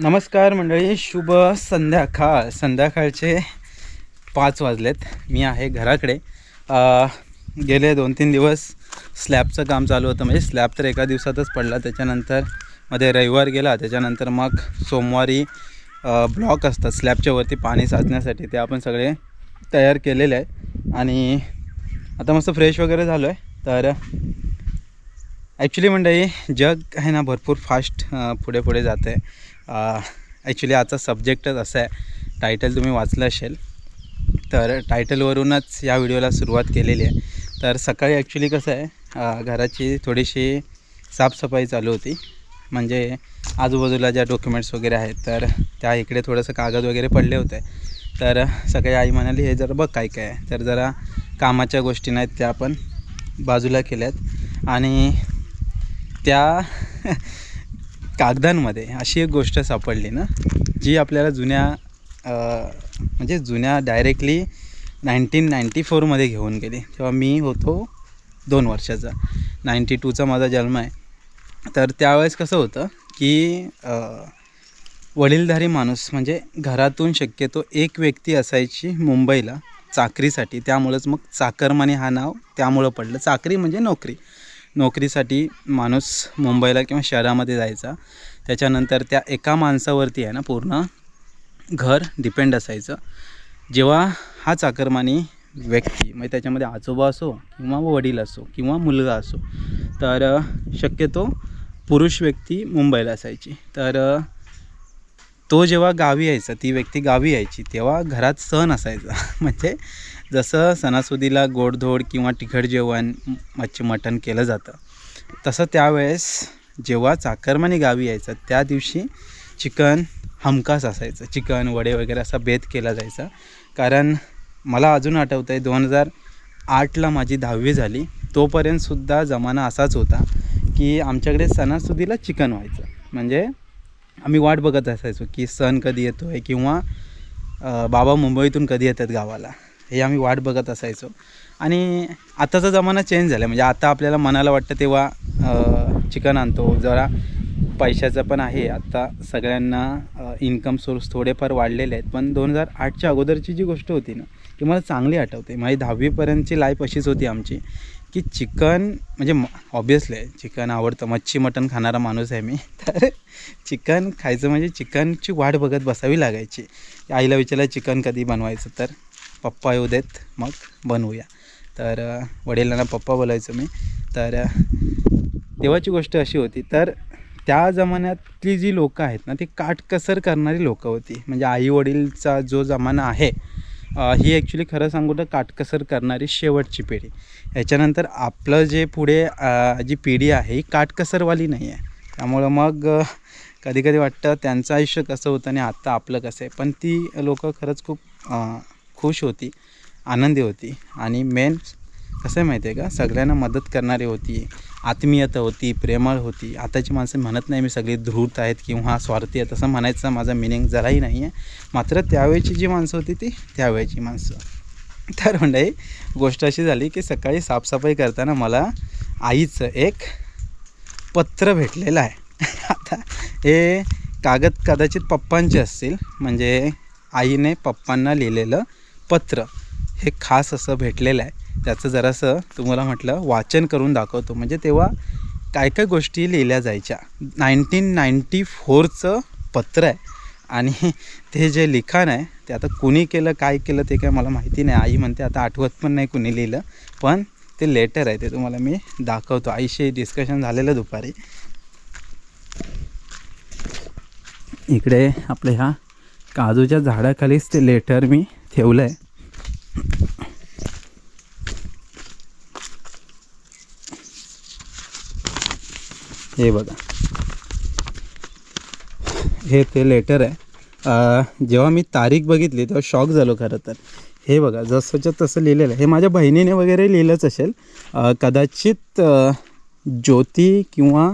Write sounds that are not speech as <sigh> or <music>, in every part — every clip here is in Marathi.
नमस्कार मंडळी शुभ संध्याकाळ. संध्याकाळचे पाच वाजलेत. मी आहे घराकडे. गेले दोन तीन दिवस स्लॅबचं काम चालू होतं. म्हणजे स्लॅब तर एका दिवसातच पडला. त्याच्यानंतरमध्ये रविवार गेला. त्याच्यानंतर मग सोमवारी ब्लॉक असतात. स्लॅबच्या वरती पाणी साचण्यासाठी ते आपण सगळे तयार केलेले आहे. आणि आता मस्त फ्रेश वगैरे झालो आहे तर ॲक्च्युली मंडळी जग आहे ना भरपूर फास्ट पुढे पुढे जात आहे ॲक्च्युली आजचा सब्जेक्टच असा आहे. टायटल तुम्ही वाचलं असेल तर टायटलवरूनच या व्हिडिओला सुरुवात केलेली आहे. तर सकाळी ॲक्च्युली कसं आहे घराची थोडीशी साफसफाई चालू होती. म्हणजे आजूबाजूला ज्या डॉक्युमेंट्स वगैरे आहेत तर त्या इकडे थोडंसं कागद वगैरे पडले होते. तर सकाळी आई म्हणाली हे जरा बघ काय काय तर जरा कामाच्या गोष्टी नाहीत त्या आपण बाजूला केल्यात. आणि त्या <laughs> कागदांमध्ये अशी एक गोष्ट सापडली ना जी आपल्याला जुन्या म्हणजे जुन्या डायरेक्टली नाईन्टीन नाईंटी फोरमध्ये घेऊन गेली. तेव्हा मी होतो दोन वर्षाचा. नाईंटी टूचा माझा जन्म आहे. तर त्यावेळेस कसं होतं की वडीलधारी माणूस म्हणजे घरातून शक्यतो एक व्यक्ती असायची मुंबईला चाकरीसाठी. त्यामुळंच मग चाकरमानी हा नाव त्यामुळं पडलं. चाकरी म्हणजे नोकरी. नोकरीसाठी माणूस मुंबईला किंवा शहरामध्ये जायचा. त्याच्यानंतर त्या एका माणसावरती आहे ना पूर्ण घर डिपेंड असायचं. जेव्हा हा चाकरमानी व्यक्ती म्हणजे त्याच्यामध्ये आजोबा असो किंवा वडील असो किंवा मुलगा असो तर शक्यतो पुरुष व्यक्ती मुंबईला असायची. तर तो जेव्हा गावी यायचा ती व्यक्ती गावी यायची तेव्हा घरात सण असायचा. <laughs> म्हणजे जसं सणासुदीला गोडधोड किंवा तिखट जेवण मच्छी मटण केलं जातं तसं त्यावेळेस जेव्हा चाकरमानी गावी यायचं त्या दिवशी चिकन हमखास असायचं. चिकन वडे वगैरे असा बेत केला जायचा. कारण मला अजून आठवतं आहे दोन हजार आठला माझी दहावी झाली. तोपर्यंतसुद्धा जमाना असाच होता की आमच्याकडे सणासुदीला चिकन व्हायचं. म्हणजे आम्ही वाट बघत असायचो की सण कधी येतो आहे किंवा बाबा मुंबईतून कधी येतात गावाला. हे आम्ही वाट बघत असायचो. आणि आताचा जमाना चेंज झाला म्हणजे आता आपल्याला मनाला वाटतं तेव्हा चिकन आणतो. जरा पैशाचं पण आहे. आता सगळ्यांना इन्कम सोर्स थोडेफार वाढलेले आहेत. पण दोन हजार आठच्या अगोदरची जी गोष्ट होती ना ती मला चांगली आठवते. माझी दहावीपर्यंतची लाईफ अशीच होती आमची की चिकन म्हणजे ऑब्वियसली आहे चिकन आवडतं. मच्छी मटण खाणारा माणूस आहे मी. <laughs> तर चिकन खायचं म्हणजे चिकनची वाट बघत बसावी लागायची. आईला विचारलं चिकन कधी बनवायचं? तर पप्पा येऊ देत मग बनवूया. तर वडिलांना पप्पा बोलायचो मी. तर तेव्हाची गोष्ट अशी होती तर त्या जमान्यातली जी लोकं आहेत ना ती काटकसर करणारी लोकं होती. म्हणजे आईवडीलचा जो जमाना आहे ही ॲक्च्युली खरं सांगू तर काटकसर करणारी शेवटची पिढी. याच्यानंतर आपलं जे पुढे जी पिढी आहे ही काटकसरवाली नाही आहे. त्यामुळं मग कधी कधी वाटतं त्यांचं आयुष्य कसं होतं आणि आत्ता आपलं कसं आहे. पण ती लोकं खरंच खूप खुश होती आनंदी होती. आणि मेन कसं आहे माहिती आहे का? सगळ्यांना मदत करणारी होती आत्मीयता होती प्रेमळ होती. आताची माणसं म्हणत नाही मी सगळी धृत आहेत किंवा स्वार्थी आहेत असं म्हणायचं माझा मिनिंग जराही नाही आहे मात्र त्यावेळची जी माणसं होती ती त्यावेळची माणसं. तर म्हणजे गोष्ट अशी झाली की सकाळी साफसफाई करताना मला आईचं एक पत्र भेटलेलं आहे. <laughs> आता हे कागद कदाचित पप्पांचे असतील म्हणजे आईने पप्पांना लिहिलेलं पत्र हे खास असं भेटलेलं आहे. त्याचं जरासं तुम्हाला म्हटलं वाचन करून दाखवतो. म्हणजे तेव्हा काय काय गोष्टी लिहिल्या जायच्या. नाईन्टीन नाईंटी फोरचं पत्र आहे. आणि ते जे लिखाण आहे ते आता कुणी केलं काय केलं ते काय मला माहिती नाही. आई म्हणते आता आठवत पण नाही कुणी लिहिलं. पण ते लेटर आहे ते तुम्हाला मी दाखवतो. आईशी डिस्कशन झालेलं दुपारी. इकडे आपल्या ह्या काजूच्या झाडाखालीच ते लेटर मी ठेवलं आहे हे बघा. हे ते लेटर आहे. जेव्हा मी तारीख बघितली तेव्हा शॉक झालो खरं तर. हे बघा जसंच्या तसं लिहिलेलं आहे. हे माझ्या बहिणीने वगैरे लिहिलंच असेल. कदाचित ज्योती किंवा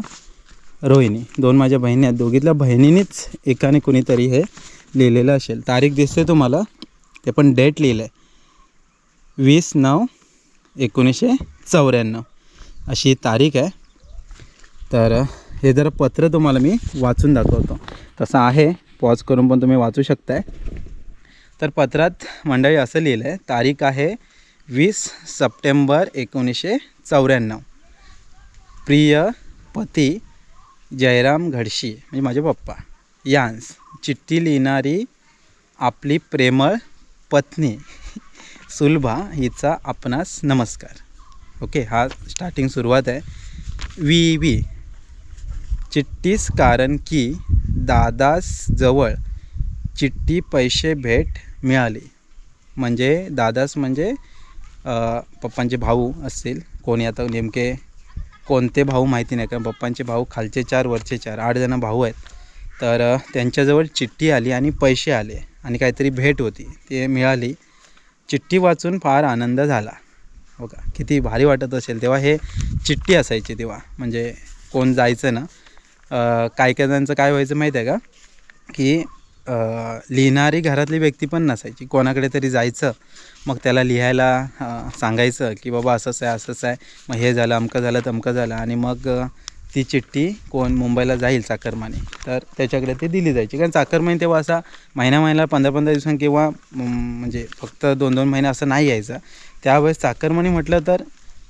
रोहिणी दोन माझ्या बहिणी आहेत. दोघीतल्या बहिणीनेच एकाने कुणीतरी हे लिहिलेलं असेल. तारीख दिसते तुम्हाला. ते पण डेट लिहिलं आहे वीस नऊ एकोणीसशे चौऱ्याण्णव. अशी तारीख आहे. तर हे जरा पत्र तुम्हाला मी वाचून दाखवतो. तसं आहे. पॉज करून पण तुम्ही वाचू शकताय. तर पत्रात मंडळी असं लिहिलं आहे तारीख आहे वीस सप्टेंबर एकोणीसशे चौऱ्याण्णव. प्रिय पती जयराम घडशी म्हणजे माझे पप्पा यांस चिठ्ठी लिहिणारी आपली प्रेमळ पत्नी सुलभा हिचा आपणास नमस्कार. ओके हा स्टार्टिंग सुरुवात आहे. We we. चिठ्ठीस कारण की दादास जवळ चिठ्ठी पैसे भेट मिळाली. म्हणजे दादास म्हणजे पप्पांचे भाऊ असतील. कोणी आता नेमके कोणते भाऊ माहिती नाही कारण पप्पांचे भाऊ खालचे चार वरचे चार आठ जण भाऊ आहेत. तर त्यांच्याजवळ चिठ्ठी आली आणि पैसे आले. आणि काहीतरी भेट होती ते मिळाली. चिठ्ठी वाचून फार आनंद झाला. हो का? किती भारी वाटत असेल. तेव्हा हे चिठ्ठी असायची तेव्हा. म्हणजे कोण जायचं ना? काय काय जणांचं काय व्हायचं माहीत आहे का? की लिहिणारी घरातली व्यक्ती पण नसायची. कोणाकडे तरी जायचं मग त्याला लिहायला सांगायचं की बाबा असंच आहे असंच आहे. मग हे झालं अमकं झालं तमकं झालं. आणि मग ती चिठ्ठी कोण मुंबईला जाईल चाकरमाने. तर त्याच्याकडे ती दिली जायची. कारण चाकरमाने तेव्हा असा महिना महिन्याला पंधरा पंधरा दिवसां किंवा म्हणजे फक्त दोन दोन महिने असं नाही यायचं. त्यावेळेस चाकरमानी म्हटलं तर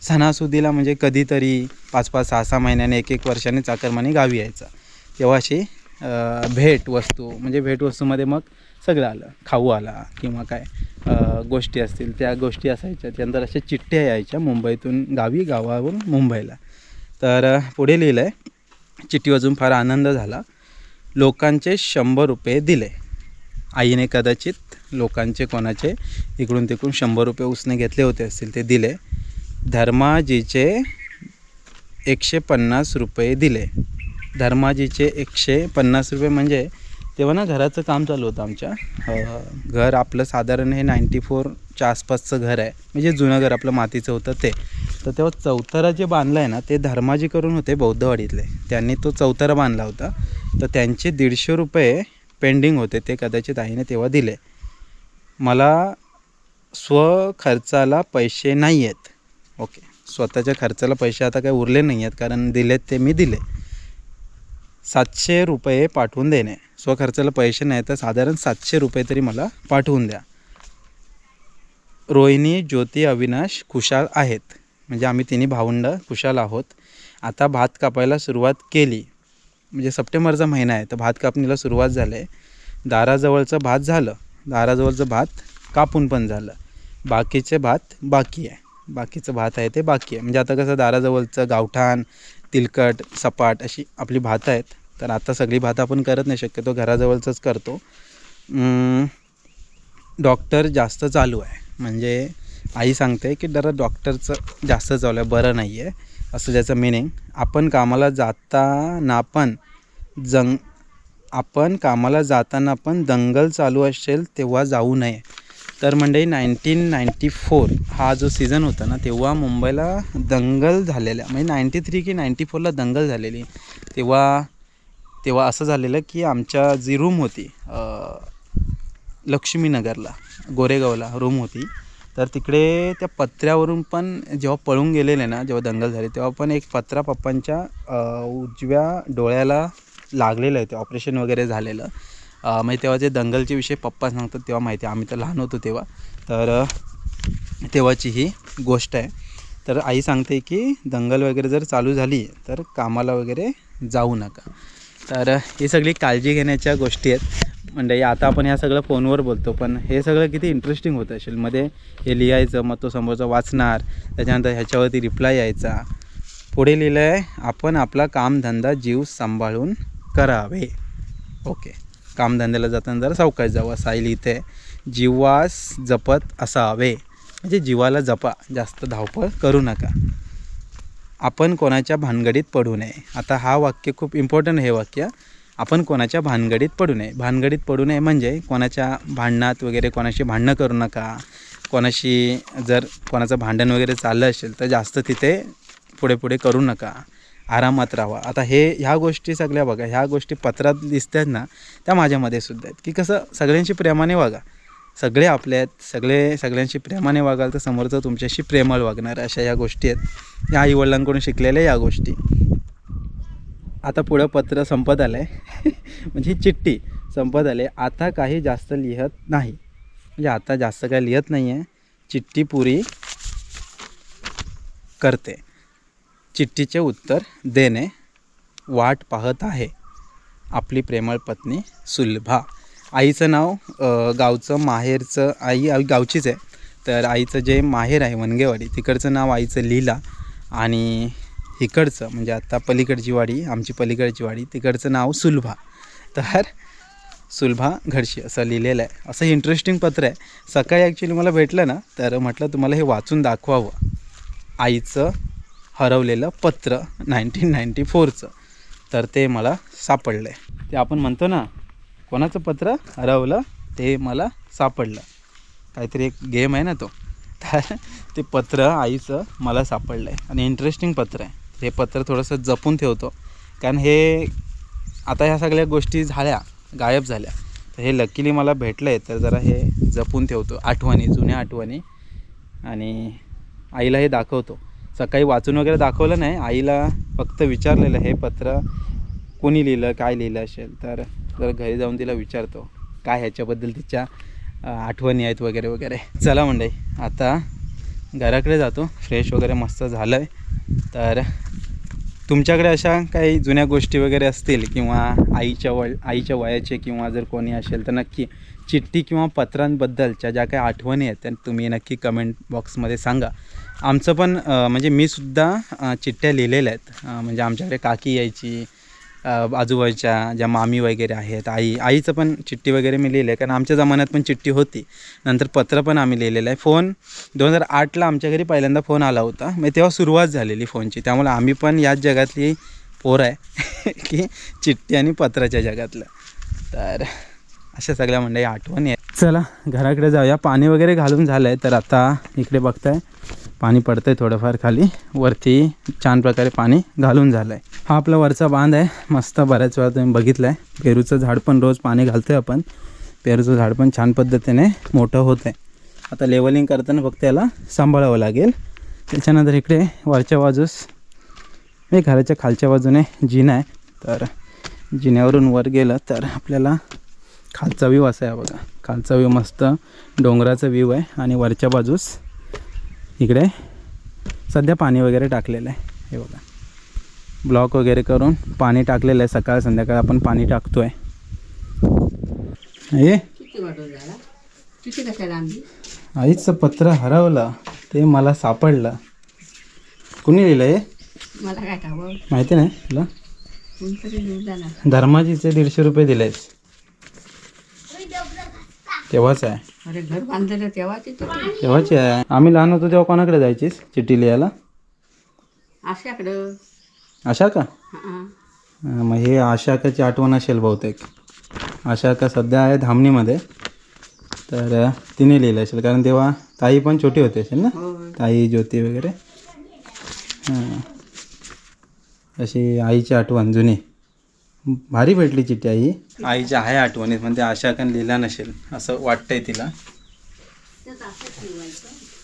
सणासुदीला म्हणजे कधीतरी पाच पाच सहा सहा महिन्याने एक एक वर्षाने चाकरमानी गावी यायचा. तेव्हा अशी भेटवस्तू भेट वस्तू म्हणजे भेटवस्तूमध्ये मग सगळं आलं. खाऊ आला किंवा काय गोष्टी असतील त्या गोष्टी असायच्या. त्यानंतर अशा चिठ्ठ्या यायच्या मुंबईतून गावी गावावरून मुंबईला. तर पुढे लिहिलं आहे चिठ्ठी वाजून फार आनंद झाला. लोकांचे शंभर रुपये दिले. आईने कदाचित लोकांचे कोणाचे इकडून तिकडून शंभर रुपये उसने घेतले होते असतील ते दिले. धर्माजीचे एकशे पन्नास रुपये दिले. धर्माजीचे एकशे पन्नास रुपये म्हणजे तेव्हा ना घराचं काम चालू होतं आमच्या. घर आपलं साधारण हे नाईंटी फोरच्या आसपासचं घर आहे. म्हणजे जुनं घर आपलं मातीचं होतं ते. तर तेव्हा चौतारा जे बांधलं आहे ना ते धर्माजी करून होते बौद्धवाडीतले. त्यांनी तो चौतारा बांधला होता. तर त्यांचे दीडशे रुपये पेंडिंग होते ते कदाचित आईने तेव्हा दिले. मला स्वखर्चाला पैसे नाही आहेत ओके. स्वतःच्या खर्चाला पैसे आता काही उरले नाही आहेत कारण दिलेत ते मी दिले. सातशे रुपये पाठवून देणे. स्वखर्चाला पैसे नाही तर साधारण सातशे रुपये तरी मला पाठवून द्या. रोहिणी ज्योती अविनाश खुशाल आहेत. म्हणजे आम्ही तिन्ही भावंड खुशाल आहोत. आता भात कापायला सुरुवात केली. म्हणजे सप्टेंबरचा महिना आहे तर भात कापणीला सुरुवात झाली. आहे दाराजवळचं भात झालं. दाराजवळचं भात कापून पण झालं. बाकीचे भात बाकी आहे. बाकीचं भात आहे ते बाकी आहे. म्हणजे आता कसं दाराजवळचं गावठाण तिलकट सपाट अशी आपली भातं आहेत. तर आता सगळी भातं आपण करत नाही शक्यतो घराजवळचंच करतो. डॉक्टर जास्त चालू आहे. म्हणजे आई सांगते की जरा डॉक्टरचं जास्त चालू आहे बरं नाही आहे असं ज्याचं मिनिंग आपण कामाला जाताना पण जंग आपण कामाला जाताना पण दंगल चालू असेल तेव्हा जाऊ नये. तर म्हणजे नाईन्टीन नाईन्टी फोर हा जो सीझन होता ना तेव्हा मुंबईला दंगल झालेल्या म्हणजे नाईन्टी थ्री की नाईन्टी फोरला दंगल झालेली. तेव्हा तेव्हा असं झालेलं की आमच्या जी रूम होती लक्ष्मीनगरला गोरेगावला रूम होती. तर तिकडे त्या पत्र्यावरून पण जेव्हा पळून गेलेले ना जेव्हा दंगल झाली तेव्हा पण एक पत्रा पप्पांच्या उजव्या डोळ्याला लागलेलं आहे ते ऑपरेशन वगैरे झालेलं. म्हणजे तेव्हा जे दंगलचे विषय पप्पा सांगतात तेव्हा माहिती आहे. आम्ही तर लहान होतो तेव्हा. तर तेव्हाची ही गोष्ट आहे. तर आई सांगते की दंगल वगैरे जर चालू झाली तर कामाला वगैरे जाऊ नका. तर ही सगळी काळजी घेण्याच्या गोष्टी आहेत. म्हणजे आता आपण ह्या सगळं फोनवर बोलतो पण हे सगळं किती इंटरेस्टिंग होतं असेल. मध्ये हे लिहायचं मग तो समोरचा वाचणार त्याच्यानंतर ह्याच्यावरती रिप्लाय यायचा. पुढे लिहिलं आहे आपण आपला कामधंदा जीव सांभाळून करावे. ओके कामधंद्याला जाताना जरा सावकाश जावं. साईल इथे. जीवास जपत असावे. म्हणजे जीवाला जपा. जास्त धावपळ करू नका. आपण कोणाच्या भानगडीत पडू नये. आता हा वाक्य खूप इम्पॉर्टंट हे वाक्य. आपण कोणाच्या भानगडीत पडू नये. भानगडीत पडू नये म्हणजे कोणाच्या भांडणात वगैरे कोणाशी भांडणं करू नका. कोणाशी जर कोणाचं भांडण वगैरे चाललं असेल तर जास्त तिथे पुढे पुढे करू नका. आरामात राहा आता हे ह्या गोष्टी सगळ्या बघा ह्या गोष्टी पत्रात दिसतात ना त्या माझ्यामध्ये सुद्धा आहेत. की कसं सगळ्यांशी प्रेमाने वागा. सगळे आपले आहेत सगळे सगळ्यांशी प्रेमाने वागाल तर समोरचं तुमच्याशी प्रेमळ वागणार अशा या गोष्टी आहेत. या आईवडिलांकडून शिकलेल्या या गोष्टी. आता पुढं पत्र संपत आलं आहे <laughs> म्हणजे ही चिठ्ठी संपत आले. आता काही जास्त लिहत नाही. म्हणजे आता जास्त काही लिहत नाही आहे चिठ्ठी पुरी करते. चिठ्ठीचे उत्तर देणे वाट पाहत आहे. आपली प्रेमळ पत्नी सुलभा. आईचं नाव गावचं माहेरचं आई आई गावचीच आहे. तर आईचं जे माहेर आहे वनगेवाडी तिकडचं नाव आईचं लीला आणि इकडचं म्हणजे आता पलीकडची वाडी आमची पलीकडची वाडी तिकडचं नाव सुलभा. तर सुलभा घडशी असं लिहिलेलं आहे. असं इंटरेस्टिंग पत्र आहे. सकाळी ॲक्च्युली मला भेटलं ना तर म्हटलं तुम्हाला हे वाचून दाखवावं. आईचं हरवलेलं पत्र नाईन्टीन नाईन्टी फोरचं. तर ते मला सापडलं आहे ते आपण म्हणतो ना कोणाचं पत्र हरवलं ते मला सापडलं. काहीतरी एक गेम आहे ना तो. तर ते पत्र आईचं मला सापडलं आहे आणि इंटरेस्टिंग पत्र आहे. हे पत्र थोडंसं जपून ठेवतो. कारण हे आता ह्या सगळ्या गोष्टी झाल्या गायब झाल्या. तर हे लकीली मला भेटलं आहे तर जरा हे जपून ठेवतो. आठवणी जुन्या आठवणी. आणि आईला हे दाखवतो. सकाळी वाचून वगैरे दाखवलं नाही. आईला फक्त विचारलेलं हे पत्र कोणी लिहिलं काय लिहिलं असेल तर जर घरी जाऊन तिला विचारतो काय ह्याच्याबद्दल तिच्या आठवणी आहेत वगैरे वगैरे. चला म्हणजे आता घराकडे जातो. फ्रेश वगैरे मस्त झालं आहे तर तुमच्याकडे अशा काही जुन्या गोष्टी वगैरे असतील किंवा आईच्या व आईच्या वयाचे किंवा जर कोणी असेल तर नक्की चिठ्ठी किंवा पत्रांबद्दलच्या ज्या काही आठवणी आहेत त्या तुम्ही नक्की कमेंट बॉक्समध्ये सांगा. आमचं पण म्हणजे मी सुद्धा चिठ्ठ्या लिहिलेल्या आहेत. म्हणजे आमच्याकडे काकी यायची आजूबाजूच्या ज्या मामी वगैरे आहेत आई आईचं पण चिठ्ठी वगैरे मी लिहिलं आहे कारण आमच्या जमान्यात पण चिठ्ठी होती. नंतर पत्र पण आम्ही लिहिलेलं आहे. फोन दोन हजार आठला आमच्या घरी पहिल्यांदा फोन आला होता. मग तेव्हा सुरुवात झालेली फोनची. त्यामुळे आम्ही पण याच जगातली पोर आहे <laughs> की चिठ्ठी आणि पत्राच्या जगातलं. तर अशा सगळ्या म्हणजे मंडळी आठवणी आहे चला घराकडे जाऊया. पाणी वगैरे घालून झालं आहे तर आता इकडे बघताय. पाणी पडतं आहे थोडंफार खाली. वरती छान प्रकारे पाणी घालून झालं आहे हा आपला वरचा बांध आहे. मस्त बऱ्याच वेळा तुम्ही बघितलं आहे पेरूचं झाड पण रोज पाणी घालतो आहे आपण. पेरूचं झाड पण छान पद्धतीने मोठं होतं आहे आता लेवलिंग करताना फक्त याला सांभाळावं लागेल. त्याच्यानंतर इकडे वरच्या बाजूस हे घराच्या खालच्या बाजूने जिना आहे. तर जिन्यावरून वर गेलं तर आपल्याला खालचा व्ह्यू असा आहे बघा. खालचा व्ह्यू मस्त डोंगराचा व्ह्यू आहे. आणि वरच्या बाजूस इकडे सध्या पाणी वगैरे टाकलेलं आहे. हे बघा. ब्लॉक वगैरे करून पाणी टाकलेलं आहे. सकाळ संध्याकाळ आपण पाणी टाकतो आहे हे आईचं पत्र हरवलं. ते मला सापडलं. कुणी लिहिलं हे? मला काय माहिती नाही. तुला धर्माजीचे दीडशे रुपये दिलेस तेव्हाच आहे. अरे घर बांधलेलं तेव्हाची चिठ्ठी तेव्हाची आहे. आम्ही लहान होतो तेव्हा कोणाकडे जायचीस? चिठ्ठी लिहायला? अशाकडं आशा का? हां. मग हे आशाकाची आठवण असेल बहुतेक. आशाका सध्या आहे धामणीमध्ये. तर अं, तिने लिहिलं असेल. कारण तेव्हा ताई पण छोटी होती असेल ना? ताई ज्योती वगैरे. हां. अशी आईची आठवण जुनी. भारी भेटली चिठ्ठी आई. आईच्या आहे आठवणीत म्हणजे आशा कन लिहिला नसेल असं वाटतंय तिला.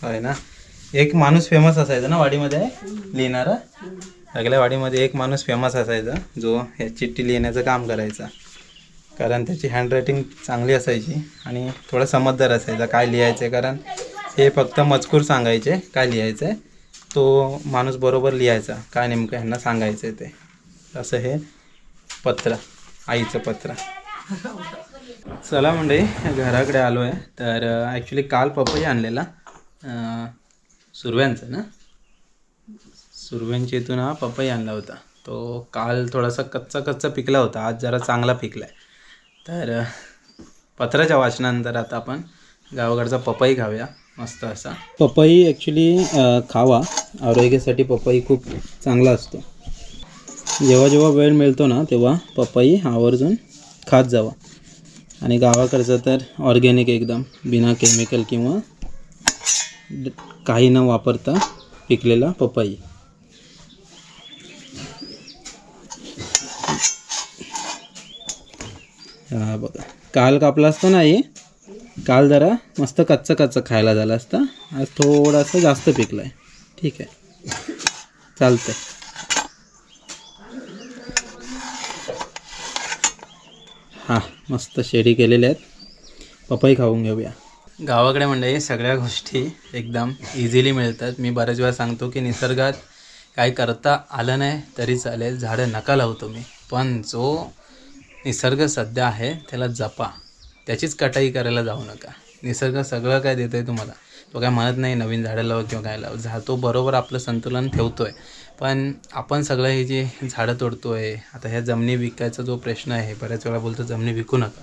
होय ना? एक माणूस फेमस असायचा ना वाडीमध्ये? लिहिणारा? सगळ्या वाडीमध्ये एक माणूस फेमस असायचा जो ह्या चिठ्ठी लिहिण्याचं काम करायचा. कारण त्याची हँडरायटिंग चांगली असायची आणि थोडा समजदार असायचा काय लिहायचं आहे कारण हे फक्त मजकूर सांगायचे काय लिहायचं आहे तो माणूस बरोबर लिहायचा काय नेमकं ह्यांना सांगायचं आहे ते. असं हे पत्र आईचं पत्र. चला म्हणजे घराकडे आलो आहे तर ॲक्च्युली काल पपई आणलेला. सुरव्यांचा ना? सुरव्यांच्या इथून हा पपई आणला होता. तो काल थोडासा कच्चा कच्चा पिकला होता. आज जरा चांगला पिकला आहे तर पत्राच्या वाचनानंतर आता आपण गावाकडचा पपई खाऊया. मस्त असा. पपई ॲक्च्युली खावा. आरोग्यासाठी पपई खूप चांगला असतो. जेव्हा जेव्हा वेळ मिळतो ना तेव्हा पपई आवर्जून खात जावा. आणि गावाकडचं तर ऑर्गॅनिक एकदम बिना केमिकल किंवा काही न वापरता पिकलेला पपई हा बघा. काल कापला असता नाही काल जरा मस्त कच्चं कच्चं खायला झालं असतं. आज थोडासा जास्त पिकलं आहे ठीक आहे. चालतंय. हां मस्त शेडी केलेल्या आहेत. पपई खाऊन घेऊया. गावाकडे म्हणजे सगळ्या गोष्टी एकदम इझिली मिळतात. मी बऱ्याच वेळा सांगतो की निसर्गात काही करता आलं नाही तरी चालेल. झाडं नका लावतो मी. पण जो निसर्ग सध्या आहे त्याला जपा. त्याचीच कटाई करायला जाऊ नका. निसर्ग सगळं काय देतो आहे तुम्हाला? तो काय म्हणत नाही नवीन झाडं लावा किंवा काय लाव. झा तो बरोबर आपलं संतुलन ठेवतो आहे पण आपण सगळं हे जे झाडं तोडतो आहे आता ह्या जमिनी विकायचा जो प्रश्न आहे बऱ्याच वेळा बोलतो जमिनी विकू नका.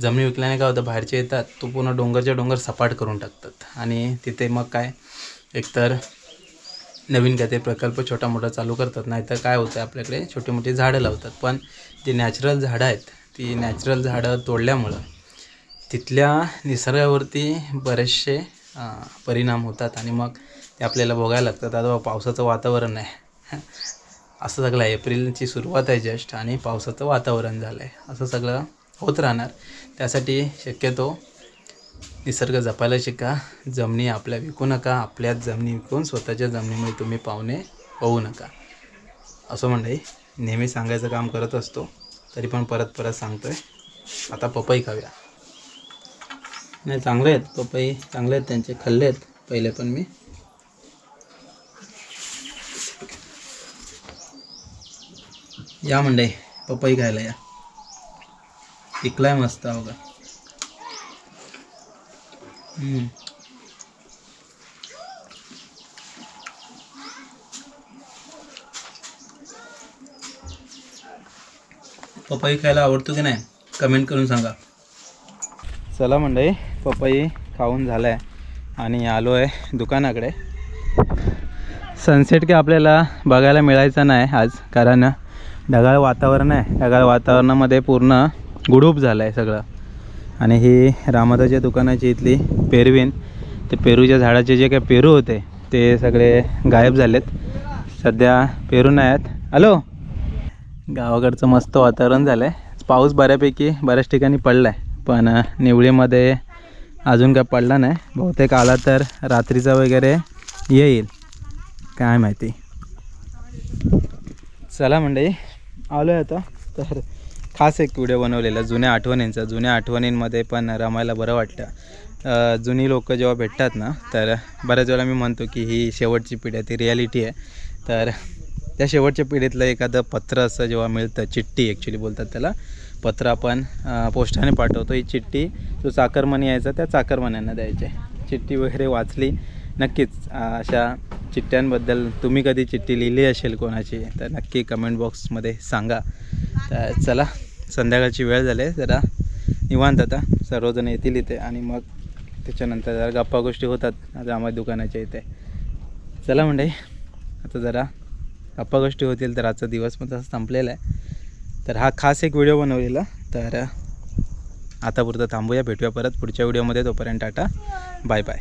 जमिनी विकल्याने काय होतं बाहेरचे येतात तो पूर्ण डोंगरच्या डोंगर सपाट करून टाकतात. आणि तिथे मग काय एकतर नवीन काय ते प्रकल्प छोटा मोठा चालू करतात नाहीतर काय होतं आपल्याकडे छोटी मोठी झाडं लावतात. पण जे नॅचरल झाडं आहेत ती नॅचरल झाडं तोडल्यामुळं तिथल्या निसर्गावरती बरेचसे परिणाम होतात आणि मग ते आपल्याला बघायला लागतात. आता पावसाचं वातावरण आहे. असं सगळं आहे एप्रिलची सुरुवात आहे जस्ट आणि पावसाचं वातावरण झालं आहे असं सगळं होत राहणार. त्यासाठी शक्यतो निसर्ग जपायला शिका. जमिनी आपल्या विकू नका. आपल्याच जमिनी विकून स्वतःच्या जमिनीमध्ये तुम्ही पाहुणे होऊ नका. असं मंडळी नेहमी सांगायचं काम करत असतो तरी पण परत परत सांगतोय. आता पपई खाऊया. नाही चांगले आहेत. पपई चांगले आहेत. त्यांचे खाल्ले आहेत. पहिले पण मी. या मंडई पपई खायला या. इकलाय मस्त हो का पपई खायला आवडतो की नाही कमेंट करून सांगा. चला मंडळी पपई खाऊन झालाय आहे आणि आलो आहे दुकानाकडे. सनसेट काय आपल्याला बघायला मिळायचा नाही आज कारण ढगाळ वातावरण आहे. ढगाळ वातावरणामध्ये पूर्ण गुडूप झालं आहे सगळं. आणि ही रामादाच्या दुकानाची इथली पेरवीन ते पेरूच्या झाडाचे जे काही पेरू होते ते सगळे गायब झालेत. सध्या पेरू नाही आहेत. हॅलो? गावाकडचं मस्त वातावरण झालं आहे पाऊस बऱ्यापैकी बऱ्याच ठिकाणी पडला आहे पण निवळीमध्ये अजून काय पडला नाही. बहुतेक आला तर रात्रीचा वगैरे येईल. काय माहिती. चला मंडळी आलो आहे आता. तर खास एक व्हिडिओ बनवलेला जुन्या आठवणींचा. जुन्या आठवणींमध्ये पण रमायला बरं वाटतं जुनी लोक जेव्हा भेटतात ना तर बऱ्याच वेळा मी म्हणतो की ही शेवटची पिढी आहे ती रियालिटी आहे. तर त्या शेवटच्या पिढीतलं एखादं पत्र असं जेव्हा मिळतं चिठ्ठी ॲक्च्युली बोलतात त्याला. पत्र आपण पोस्टाने पाठवतो ही चिठ्ठी जो चाकरमणी यायचा त्या चाकरमण्यांना द्यायचे चिठ्ठी वगैरे वाचली नक्कीच अशा चिठ्ठ्यांबद्दल तुम्ही कधी चिठ्ठी लिहिली असेल कोणाची तर नक्की कमेंट बॉक्समध्ये सांगा. तर चला संध्याकाळची वेळ झाली आहे जरा निवांत आता. सर्वजण येतील इथे आणि मग त्याच्यानंतर जरा गप्पा गोष्टी होतात रामा दुकानाच्या इथे. चला म्हणजे आता जरा गप्पा गोष्टी होतील तर आजचा दिवस पण तसा संपलेला आहे. तर हा खास एक व्हिडिओ बनवलेला तर आता पुरतं थांबूया भेटूया परत पुढच्या व्हिडिओमध्ये तोपर्यंत टाटा बाय बाय.